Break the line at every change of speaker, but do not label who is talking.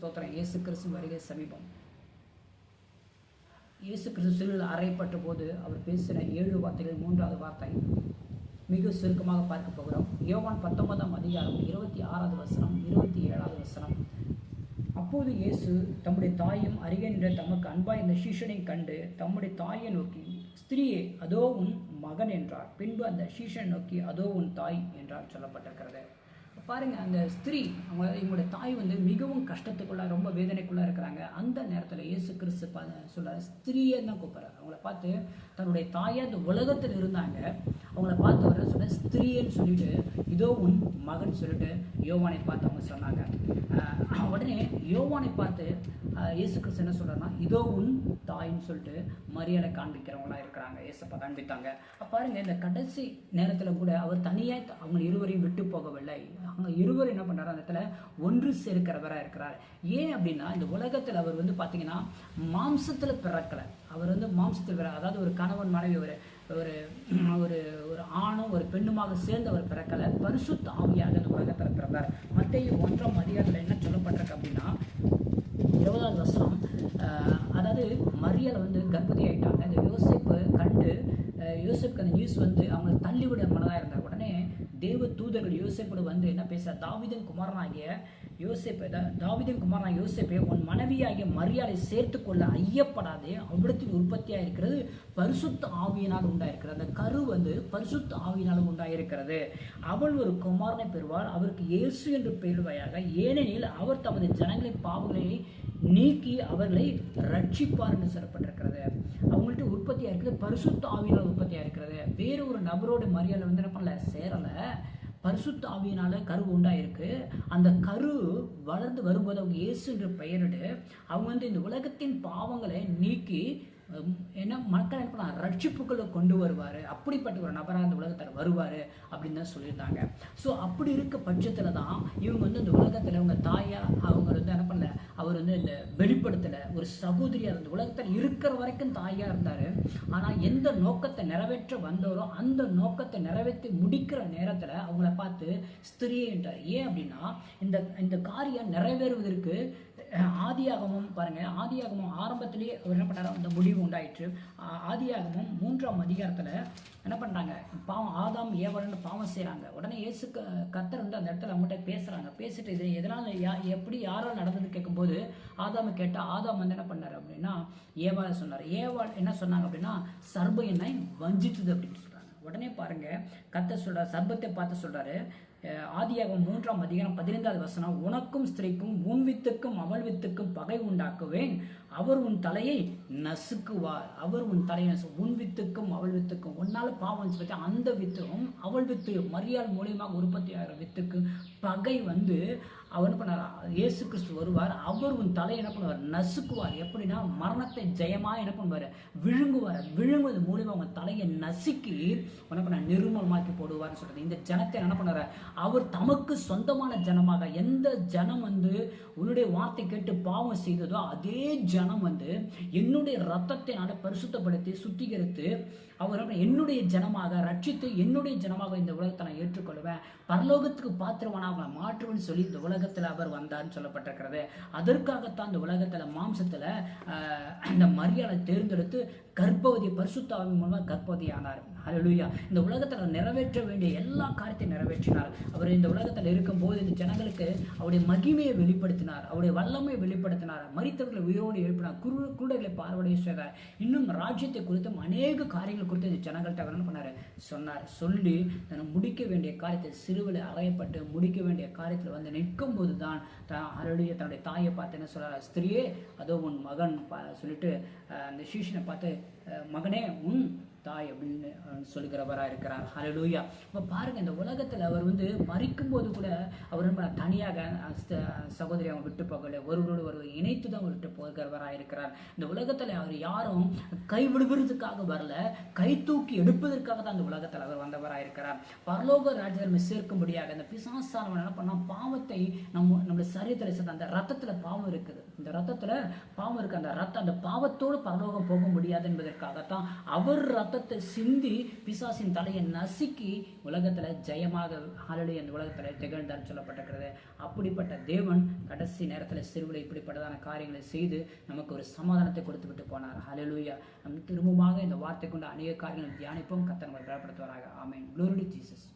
ஸ்தோத்திரம். இயேசு கிறிஸ்து வருகை சமீபம். இயேசு கிறிஸ்து சிலுவையில் அறையப்பட்ட போது அவர் பேசின ஏழு வார்த்தைகள் மூன்றாவது வார்த்தை. மிக சுருக்கமாக பார்க்க போகிறோம். யோவான் பத்தொன்பதாம் அதிகாரம் இருபத்தி ஆறாவது வசனம் இருபத்தி ஏழாவது வசனம். அப்போது இயேசு தம்முடைய தாயும் அருகே தமக்கு அன்பாய் இந்த சீஷனை கண்டு தம்முடைய தாயை நோக்கி ஸ்திரீயே அதோ உன் மகன் என்றார். பின்பு அந்த சீஷனை நோக்கி அதோ உன் தாய் என்றார் சொல்லப்பட்டிருக்கிறது. பாருங்க அந்த ஸ்திரீ அவங்க இவங்களுடைய தாய் வந்து மிகவும் கஷ்டத்துக்குள்ளே ரொம்ப வேதனைக்குள்ள இருக்கிறாங்க. அந்த நேரத்தில் இயேசு கிறிஸ்து பா சொல்றாரு ஸ்திரீயை தான் கூப்பிட்றாரு. அவங்கள பார்த்து தன்னுடைய தாயை அந்த உலகத்தில் இருந்தாங்க. அவங்கள பார்த்து வர சொல்ல ஸ்திரீன்னு சொல்லிட்டு இதோ உன் மகன் சொல்லிட்டு யோவானை பார்த்து அவங்க சொன்னாங்க. உடனே யோவானை பார்த்து இயேசு கிறிஸ்து என்ன சொல்றாருன்னா இதோ உன் தாய் தாயின்னு சொல்லிட்டு மரியாதை காண்பிக்கிறவங்களாம் இருக்கிறாங்க ஏசப்பா காண்பித்தாங்க. பாருங்க இந்த கடைசி நேரத்தில் கூட அவர் தனியாக அவங்க இருவரையும் விட்டு போகவில்லை. அவங்க இருவரும் என்ன பண்றாரு? அந்த இடத்துல ஒன்று சேர்க்கிறவராக இருக்கிறார். ஏன் அப்படின்னா இந்த உலகத்தில் அவர் வந்து பார்த்தீங்கன்னா மாம்சத்தில் பிறக்கலை. அவர் வந்து மாம்சத்தில் பிற அதாவது ஒரு கணவன் மனைவி ஒரு ஒரு ஒரு ஒரு ஆணும் ஒரு பெண்ணுமாக சேர்ந்து அவர் பிறக்கலை. பரிசுத்த ஆவியாக இந்த உலகத்தில் பிறந்தார். மத்திய ஒன்றாம் அதிகாரத்தில் என்ன சொல்லப்பட்டிருக்கு அப்படின்னா அதாவது மரியாதை வந்து கர்ப்பதி ஆகிட்டாங்க அந்த யோசிப்பு கண்டு யோசிப்புக்கு அந்த நியூஸ் வந்து அவங்க தள்ளிவிட மனதாக இருந்தார் உடனே தேவ தூதர்கள் யோசிப்போடு வந்து என்ன பேச தாவிதன் குமாரனாகிய யோசேப்பு தாவிதன் தாவீதின் குமாரனாகிய உன் மனைவியாகிய மரியாதை சேர்த்துக்கொள்ள ஐயப்படாதே. அவ்விடத்தில் உற்பத்தியாக இருக்கிறது பரிசுத்த ஆவியினால் உண்டாயிருக்கிறது. அந்த கரு வந்து பரிசுத்த ஆவியினால் உண்டாயிருக்கிறது. அவள் ஒரு குமாரனை பெறுவார் அவருக்கு இயேசு என்று பெயர்வையாக ஏனெனில் அவர் தமது ஜனங்களின் பாவங்களை நீக்கி அவர்களை ரட்சிப்பார் என்று சொல்லப்பட்டிருக்கிறது. அவங்கள்ட்ட உற்பத்தியாக இருக்கிறது பரிசுத்த ஆவியினால் உற்பத்தியாக இருக்கிறது. வேறு ஒரு நபரோட மரியாதை வந்து என்ன பண்ணல? சேரலை. பரிசுத்த ஆவியினால் கரு உண்டாயிருக்கு. அந்த கரு வளர்ந்து வரும்போது அவங்க இயேசு என்ற பெயரிடு அவங்க வந்து இந்த உலகத்தின் பாவங்களை நீக்கி என்ன மக்கள் என்ன பண்ணலாம் கொண்டு வருவார். அப்படிப்பட்ட ஒரு நபராக இந்த உலகத்தில் வருவார் அப்படின்னு தான் சொல்லியிருந்தாங்க. ஸோ அப்படி இருக்க பட்சத்தில் தான் இவங்க வந்து இந்த உலகத்தில் இவங்க தாயா அவங்க வந்து என்ன பண்ணல அவர் வந்து இந்த வெளிப்படுத்தலை ஒரு சகோதரியாக இருந்த உலகத்தில் இருக்கிற வரைக்கும் தாயாக இருந்தார். ஆனால் எந்த நோக்கத்தை நிறைவேற்ற வந்தாரோ அந்த நோக்கத்தை நிறைவேற்றி முடிக்கிற நேரத்தில் அவங்கள பார்த்து ஸ்திரியே என்றார். ஏன் அப்படின்னா இந்த இந்த காரியம் நிறைவேறுவதற்கு ஆதியாகமும் பாருங்கள் ஆதியாகமும் ஆரம்பத்திலேயே அவர் என்ன பண்ணாரு? அந்த முடிவு உண்டாயிற்று. ஆதியாகமும் மூன்றாம் அதிகாரத்தில் என்ன பண்ணுறாங்க பாவம் ஆதாம் ஏவலன்னு பாவம் செய்கிறாங்க உடனே இயேசு க- கர்த்தர் வந்து அந்த இடத்துல அவங்ககிட்ட பேசுகிறாங்க பேசிட்டு இது எதனால் யா எப்படி யாரால் நடந்தது கேட்கும்போது ஆதாமை கேட்டால் ஆதாம் வந்து என்ன பண்ணார் அப்படின்னா ஏவாளை சொன்னார். ஏவாள் என்ன சொன்னாங்க அப்படின்னா சர்ப என்னை வஞ்சித்தது அப்படின்னு உடனே பாருங்க. கத்த சொல்கிறார் சர்பத்தை பார்த்து சொல்றாரு. ஆதியாக மூன்றாம் அதிகாரம் பதினைந்தாவது வசனம் உனக்கும் ஸ்திரீக்கும் உன் வித்துக்கும் அவள் வித்துக்கும் பகை உண்டாக்குவேன். அவர் உன் தலையை நசுக்குவார். அவர் உன் தலையை நசு உன் வித்துக்கும் அவள் வித்துக்கும். உன்னால பாவம் பற்றி அந்த வித்தும் அவள் வித்து மரியாள் மூலியமாக உற்பத்தி ஆகிற வித்துக்கு பகை வந்து அவர் என்ன பண்ணார்? இயேசு கிறிஸ்து வருவார். அவர் உன் தலையை என்ன பண்ணுவார்? நசுக்குவார். எப்படின்னா மரணத்தை ஜெயமாக என்ன பண்ணுவார்? விழுங்குவார். விழுங்குவது மூலிமா உங்க தலையை நசுக்கி என்ன பண்ண நிர்மூலமாக்கி போடுவார்னு சொல்கிறது இந்த ஜனத்தை என்ன பண்ணாரு? அவர் தமக்கு சொந்தமான ஜனமாக எந்த ஜனம் வந்து உன்னுடைய வார்த்தை கேட்டு பாவம் செய்ததோ அதே ஜனம் வந்து என்னுடைய ரத்தத்தை நான் பரிசுத்தப்படுத்தி சுத்திகரித்து அவர் என்னுடைய ஜனமாக ரட்சித்து என்னுடைய ஜனமாக இந்த உலகத்தை நான் ஏற்றுக்கொள்வேன். பரலோகத்துக்கு பாத்திரவான அவங்களை மாற்றுவேன்னு சொல்லி இந்த உலகத்தில் அவர் வந்தார்னு சொல்லப்பட்டிருக்கிறது. அதற்காகத்தான் இந்த உலகத்தில் மாம்சத்தில் இந்த மரியாதை தேர்ந்தெடுத்து கர்ப்பவதி பரிசுத்தாவின் மூலமாக கர்ப்பவதி ஆனார் ஹalleluya இந்த உலகத்தில் நிறைவேற்ற வேண்டிய எல்லா காரியத்தையும் நிறைவேற்றினார். அவர் இந்த உலகத்தில் இருக்கும்போது இந்த ஜனங்களுக்கு அவருடைய மகிமையை வெளிப்படுத்தினார். அவருடைய வல்லமையை வெளிப்படுத்தினார். மறித்தவர்களை உயிரோடு எழுப்பினார். குரு குருடர்களை பார்வையை செய்தார். இன்னும் ராஜ்யத்தை குறித்தும் அநேக காரியங்கள் குறித்து இந்த ஜனங்கள்கிட்ட அவர் என்ன பண்ணார்? சொன்னார். சொல்லி தன்னை முடிக்க வேண்டிய காரியத்தை சிறுவில் அறையப்பட்டு முடிக்க வேண்டிய காரியத்தில் வந்து நிற்கும் போது தான் அருடைய தன்னுடைய தாயை பார்த்து என்ன சொல்கிறார் ஸ்திரியே அதோ உன் மகன் பா- சொல்லிட்டு அந்த சீஷனை பார்த்து மகனே உன் தாய் அப்படின்னு சொல்லுகிறவராக இருக்கிறார். ஹலலூயா இப்போ பாருங்கள் இந்த உலகத்தில் அவர் வந்து மறிக்கும் போது கூட அவர் நம்ம தனியாக ச- சகோதரி அவங்க விட்டு போகல ஒருவரோடு ஒருவர் இணைத்து தான் விட்டு போகிறவராக இருக்கிறார். இந்த உலகத்தில் அவர் யாரும் கைவிடுகிறதுக்காக வரல கை தூக்கி எடுப்பதற்காக தான் இந்த உலகத்தில் அவர் வந்தவராக இருக்கிறார். பரலோக ராஜ்யம் முடியாத அந்த பிசாசானவன் என்ன பண்ணால் பாவத்தை நம்ம நம்மளோட சரீரத்தில் சேர்ந்த அந்த ரத்தத்தில் பாவம் இருக்குது. இந்த ரத்தத்தில் பாவம் இருக்குது அந்த ரத்தம் அந்த பாவத்தோடு பரலோகம் போக முடியாது என்பதற்காகத்தான் அவர் ரத்தம் ரத்தத்தை சிந்தி பிசாசின் தலையை நசுக்கி உலகத்தில் ஜெயமாக ஹாலடி அந்த உலகத்தில் திகழ்ந்தார் சொல்லப்பட்டிருக்கிறது. அப்படிப்பட்ட தேவன் கடைசி நேரத்தில் சிறுவில் இப்படிப்பட்டதான காரியங்களை செய்து நமக்கு ஒரு சமாதானத்தை கொடுத்து விட்டு போனார். ஹலலூயா நம் திரும்பமாக இந்த வார்த்தை கொண்டு அநேக காரியங்களை தியானிப்போம். கத்தனங்களை நம்மை பலப்படுத்துவாராக. ஆமென். Glory Jesus